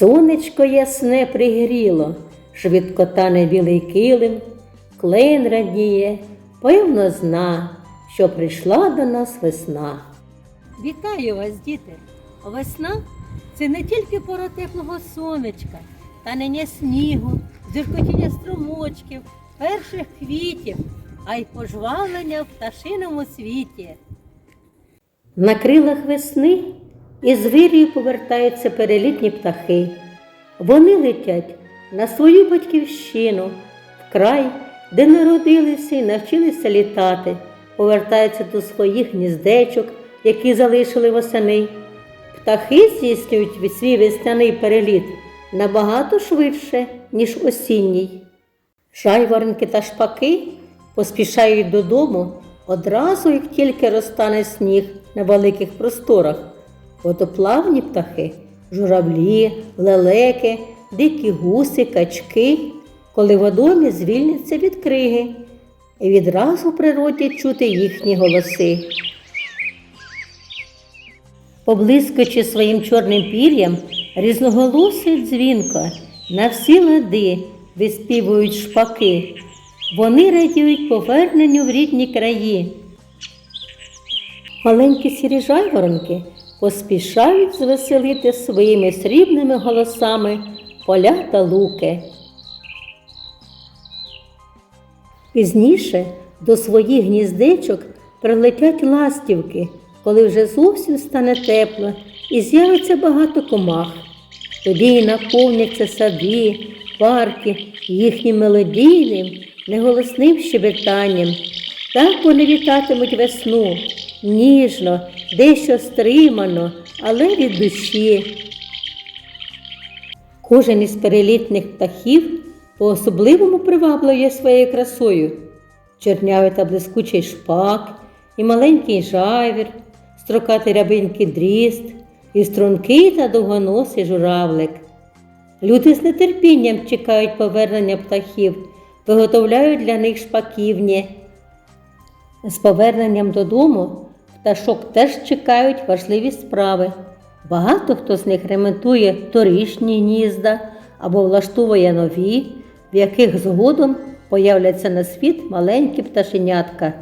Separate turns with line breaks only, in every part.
Сонечко ясне пригріло, швидко тане білий килим, клен радіє, певно зна, що прийшла до нас весна. Вітаю вас, діти! Весна це не тільки пора теплого сонечка, танення снігу, зіркотіння струмочків, перших квітів, а й пожвавлення в пташиному світі. На крилах весни із вирію повертаються перелітні птахи. Вони летять на свою батьківщину, в край, де народилися і навчилися літати, повертаються до своїх гніздечок, які залишили восени. Птахи здійснюють свій весняний переліт набагато швидше, ніж осінній. Жайворонки та шпаки поспішають додому одразу, як тільки розтане сніг на великих просторах. Водоплавні птахи, журавлі, лелеки, дикі гуси, качки, коли водомі звільняться від криги, і відразу в природі чути їхні голоси. Поблискуючи своїм чорним пір'ям, різноголосий дзвінко на всі лади виспівують шпаки. Вони радіють поверненню в рідні краї. Маленькі сірі жайворонки поспішають звеселити своїми срібними голосами поля та луки. Пізніше до своїх гніздечок прилетять ластівки, коли вже зовсім стане тепло і з'явиться багато комах. Тоді і наповняться сади, парки їхнім мелодійним, неголосним щебетанням. Так вони вітатимуть весну, ніжно, дещо стримано, але від душі. Кожен із перелітних птахів по-особливому приваблює своєю красою. Чорнявий та блискучий шпак, і маленький жайвір, строкатий рябинький дріст, і стрункий та довгоносий журавлик. Люди з нетерпінням чекають повернення птахів, виготовляють для них шпаківні. З поверненням додому пташок теж чекають важливі справи. Багато хто з них ремонтує торішні гнізда або влаштовує нові, в яких згодом появляться на світ маленькі пташенятка.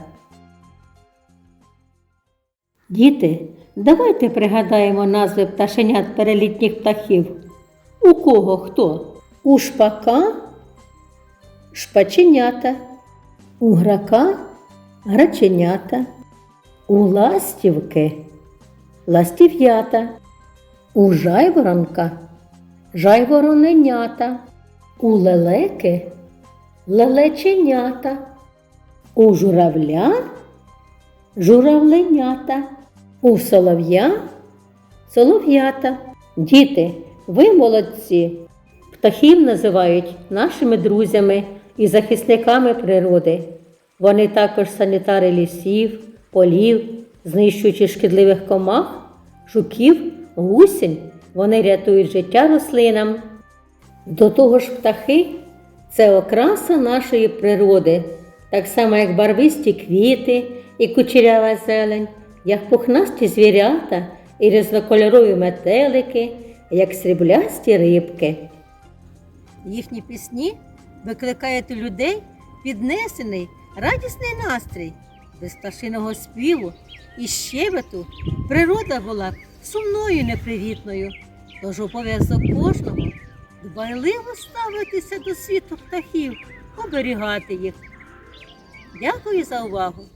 Діти, давайте пригадаємо назви пташенят перелітніх птахів. У кого хто? У шпака шпаченята, у грака граченята, у ластівки ластів'ята, у жайворонка жайвороненята, у лелеки лелеченята, у журавля журавленята, у солов'я солов'ята. Діти, ви молодці. Птахів називають нашими друзями і захисниками природи. Вони також санітари лісів, полів, знищуючи шкідливих комах, жуків, гусінь. Вони рятують життя рослинам. До того ж, птахи це окраса нашої природи, так само як барвисті квіти і кучерява зелень, як пухнасті звірята і різнокольорові метелики, як сріблясті рибки. Їхні пісні викликають у людей піднесений, радісний настрій. Без пташиного співу і щебету природа була сумною непривітною. Тож обов'язок кожного дбайливо ставитися до світу птахів, оберігати їх. Дякую за увагу!